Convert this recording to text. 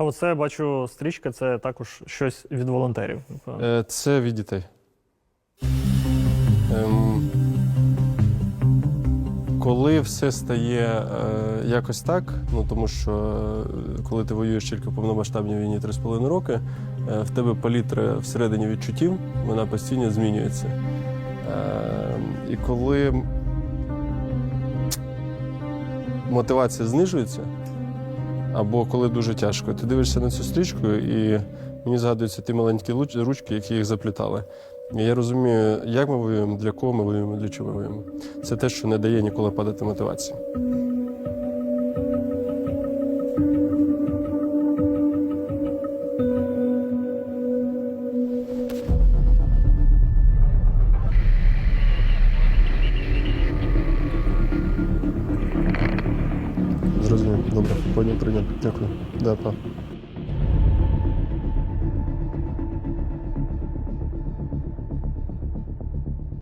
А оце бачу стрічка, це також щось від волонтерів. Е, Це від дітей. Ем, коли все стає е, якось так, ну тому що е, коли ти воюєш тільки в повномасштабній війні 3,5 роки, в тебе палітра всередині відчуттів, вона постійно змінюється. Е, і коли мотивація знижується, або коли дуже тяжко, ти дивишся на цю стрічку, і мені згадуються ті маленькі ручки, які їх заплітали. І я розумію, як ми воюємо, для кого ми воюємо, для чого ми воюємо. Це те, що не дає ніколи падати мотивації. Зрозумів. Добре, поняв, прийняв. Дякую. Да, па.